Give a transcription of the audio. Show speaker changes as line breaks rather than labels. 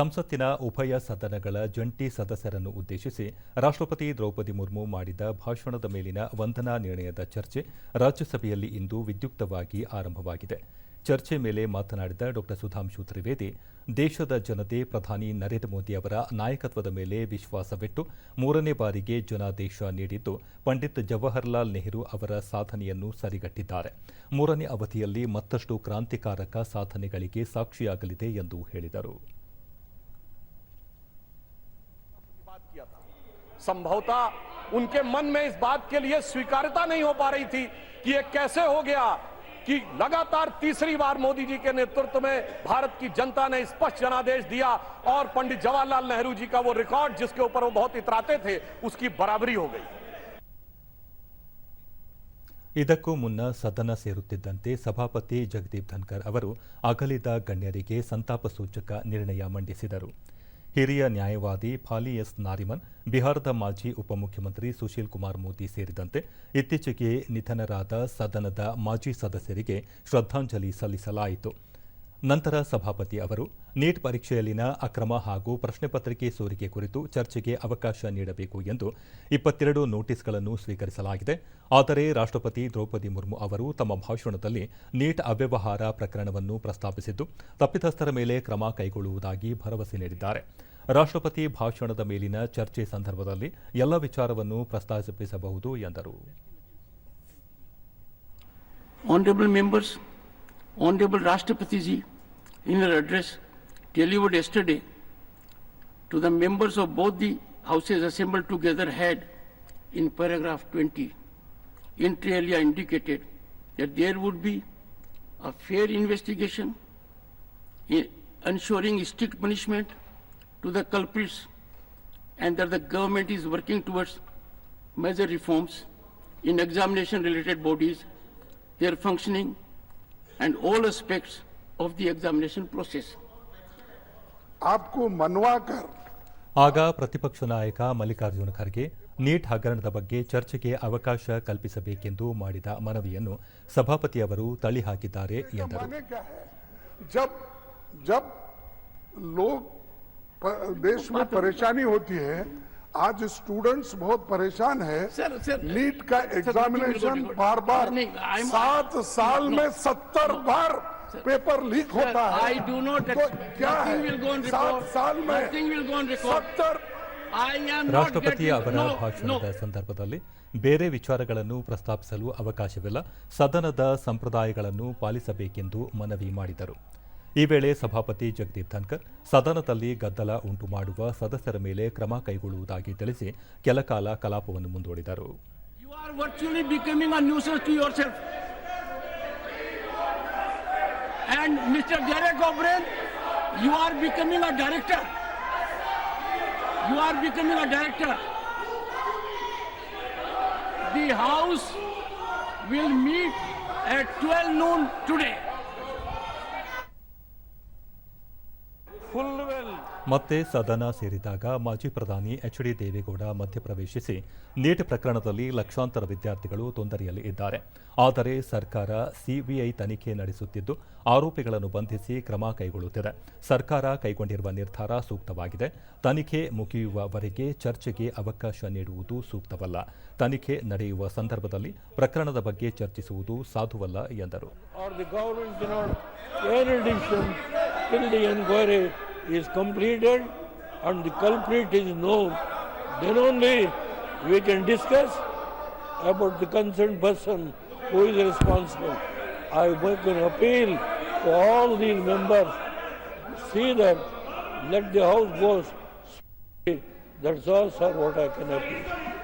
ಸಂಸತ್ತಿನ ಉಭಯ ಸದನಗಳ ಜಂಟಿ ಸದಸ್ಯರನ್ನು ಉದ್ದೇಶಿಸಿ ರಾಷ್ಟ್ರಪತಿ ದ್ರೌಪದಿ ಮುರ್ಮು ಮಾಡಿದ ಭಾಷಣದ ಮೇಲಿನ ವಂದನಾ ನಿರ್ಣಯದ ಚರ್ಚೆ ರಾಜ್ಯಸಭೆಯಲ್ಲಿ ಇಂದು ವಿದ್ಯುಕ್ತವಾಗಿ ಆರಂಭವಾಗಿದೆ. ಚರ್ಚೆ ಮೇಲೆ ಮಾತನಾಡಿದ ಡಾ. ಸುಧಾಂಶು ತ್ರಿವೇದಿ, ದೇಶದ ಜನತೆ ಪ್ರಧಾನಿ ನರೇಂದ್ರ ಮೋದಿ ಅವರ ನಾಯಕತ್ವದ ಮೇಲೆ ವಿಶ್ವಾಸವಿಟ್ಟು ಮೂರನೇ ಬಾರಿಗೆ ಜನಾದೇಶ ನೀಡಿದ್ದು, ಪಂಡಿತ್ ಜವಾಹರ್ಲಾಲ್ ನೆಹರು ಅವರ ಸಾಧನೆಯನ್ನು ಸರಿಗಟ್ಟಿದ್ದಾರೆ. ಮೂರನೇ ಅವಧಿಯಲ್ಲಿ ಮತ್ತಷ್ಟು ಕ್ರಾಂತಿಕಾರಕ ಸಾಧನೆಗಳಿಗೆ ಸಾಕ್ಷಿಯಾಗಲಿದೆ ಎಂದು ಹೇಳಿದರು.
बात किया था संभवतः उनके मन में इस बात के लिए स्वीकार्यता नहीं हो पा रही थी कि ये कैसे हो गया कि लगातार तीसरी बार मोदी जी के नेतृत्व में भारत की जनता ने स्पष्ट जनादेश दिया और पंडित जवाहरलाल नेहरू जी का वो रिकॉर्ड जिसके ऊपर वो बहुत इतराते थे उसकी बराबरी हो गई
ಇದಕ್ಕೂ ಮುನ್ನ ಸದನ ಸೇರುತ್ತಿದ್ದಂತೆ ಸಭಾಪತಿ ಜಗದೀಪ್ ಧನ್ಕರ್ ಅವರು ಅಗಲಿದ ಗಣ್ಯರಿಗೆ ಸಂತಾಪ ಸೂಚಕ ನಿರ್ಣಯ ಮಂಡಿಸಿದರು ಹಿರಿಯ ನ್ಯಾಯವಾದಿ ಫಾಲಿ ಎಸ್ ನಾರಿಮನ್, ಬಿಹಾರದ ಮಾಜಿ ಉಪಮುಖ್ಯಮಂತ್ರಿ ಸುಶೀಲ್ ಕುಮಾರ್ ಮೋದಿ ಸೇರಿದಂತೆ ಇತ್ತೀಚೆಗೆ ನಿಧನರಾದ ಸದನದ ಮಾಜಿ ಸದಸ್ಯರಿಗೆ ಶ್ರದ್ಧಾಂಜಲಿ ಸಲ್ಲಿಸಲಾಯಿತು. ನಂತರ ಸಭಾಪತಿ ಅವರು ನೀಟ್ ಪರೀಕ್ಷೆಯಲ್ಲಿನ ಅಕ್ರಮ ಹಾಗೂ ಪ್ರಶ್ನೆ ಪತ್ರಿಕೆ ಸೋರಿಕೆ ಕುರಿತು ಚರ್ಚೆಗೆ ಅವಕಾಶ ನೀಡಬೇಕು ಎಂದು ಇಪ್ಪತ್ತೆರಡು ನೋಟಿಸ್ಗಳನ್ನು ಸ್ವೀಕರಿಸಲಾಗಿದೆ. ಆದರೆ ರಾಷ್ಟ್ರಪತಿ ದ್ರೌಪದಿ ಮುರ್ಮು ಅವರು ತಮ್ಮ ಭಾಷಣದಲ್ಲಿ ನೀಟ್ ಅವ್ಯವಹಾರ ಪ್ರಕರಣವನ್ನು ಪ್ರಸ್ತಾಪಿಸಿದ್ದು ತಪ್ಪಿತಸ್ಥರ ಮೇಲೆ ಕ್ರಮ ಕೈಗೊಳ್ಳುವುದಾಗಿ ಭರವಸೆ ನೀಡಿದ್ದಾರೆ. ರಾಷ್ಟ್ರಪತಿ ಭಾಷಣದ ಮೇಲಿನ ಚರ್ಚೆ ಸಂದರ್ಭದಲ್ಲಿ ಎಲ್ಲ ವಿಚಾರವನ್ನು ಪ್ರಸ್ತಾಪಿಸಬಹುದು ಎಂದರು.
Honorable members, Honorable Rashtrapati ji, in her address delivered yesterday to the members of both the houses assembled together had, in paragraph 20, inter alia indicated that there would be a fair investigation, ensuring strict punishment to the culprits, and that the government is working towards major reforms in examination-related bodies, their functioning, and all aspects of the examination process.
आपको मनवा कर
ಆಗ ಪ್ರತಿಪಕ್ಷ ನಾಯಕ Mallikarjuna Kharge neat ಹಗರಣದ ಬಗ್ಗೆ ಚರ್ಚೆಗೆ ಅವಕಾಶ ಕಲ್ಪಿಸಬೇಕೆಂದು ಮಾಡಿದ ಮನವಿಯನ್ನು ಸಭಾಪತಿ ಅವರು ತಳ್ಳಿಹಾಕಿದ್ದಾರೆ ಎಂದರು
माने क्या है जब जब लोग प- देश में परेशानी होती है आज स्टूडेंट्स बहुत परेशान है
सर, सर,
नीट का एग्जामिनेशन
record.
बार बार
नहीं, I'm-
सात साल में सत्तर बार पेपर लीक होता है
I do not
तो
ex-
क्या है
nothing will go on
सात
record.
साल में
Nothing will go on record.
सत्तर
I am not
ರಾಷ್ಟ್ರಪತಿ
getting,
ಅವರ
no,
ಭಾಷಣದ
no.
ಸಂದರ್ಭದಲ್ಲಿ ಬೇರೆ ವಿಚಾರಗಳನ್ನು ಪ್ರಸ್ತಾಪಿಸಲು ಅವಕಾಶವಿಲ್ಲ ಸದನದ ಸಂಪ್ರದಾಯಗಳನ್ನು ಪಾಲಿಸಬೇಕೆಂದು ಮನವಿ ಮಾಡಿದರು ಈ ವೇಳೆ ಸಭಾಪತಿ ಜಗದೀಪ್ ಧನ್ಕರ್ ಸದನದಲ್ಲಿ ಗದ್ದಲ ಉಂಟು ಮಾಡುವ ಸದಸ್ಯರ ಮೇಲೆ ಕ್ರಮ ಕೈಗೊಳ್ಳುವುದಾಗಿ ತಿಳಿಸಿ ಕೆಲಕಾಲ ಕಲಾಪವನ್ನು ಮುಂದೂಡಿದರು
And Mr. Derek O'Brien, you are becoming a director. You are becoming a director. The House will meet at 12 noon today.
ಮತ್ತೆ ಸದನ ಸೇರಿದಾಗ ಮಾಜಿ ಪ್ರಧಾನಿ ಎಚ್ ಡಿ ದೇವೇಗೌಡ ಮಧ್ಯಪ್ರವೇಶಿಸಿ, ನೀಟ್ ಪ್ರಕರಣದಲ್ಲಿ ಲಕ್ಷಾಂತರ ವಿದ್ಯಾರ್ಥಿಗಳು ತೊಂದರೆಯಲ್ಲಿ ಇದ್ದಾರೆ. ಆದರೆ ಸರ್ಕಾರ ಸಿಬಿಐ ತನಿಖೆ ನಡೆಸುತ್ತಿದ್ದು, ಆರೋಪಿಗಳನ್ನು ಬಂಧಿಸಿ ಕ್ರಮ ಕೈಗೊಳ್ಳುತ್ತಿದೆ. ಸರ್ಕಾರ ಕೈಗೊಂಡಿರುವ ನಿರ್ಧಾರ ಸೂಕ್ತವಾಗಿದೆ. ತನಿಖೆ ಮುಗಿಯುವವರೆಗೆ ಚರ್ಚೆಗೆ ಅವಕಾಶ ನೀಡುವುದು ಸೂಕ್ತವಲ್ಲ. ತನಿಖೆ ನಡೆಯುವ ಸಂದರ್ಭದಲ್ಲಿ ಪ್ರಕರಣದ ಬಗ್ಗೆ ಚರ್ಚಿಸುವುದು ಸಾಧುವಲ್ಲ, ಎಂದರು.
Is completed and the culprit is known, then only we can discuss about the concerned person who is responsible. I make an appeal to all these members, see that let the house go. That's all, sir, what I can appeal.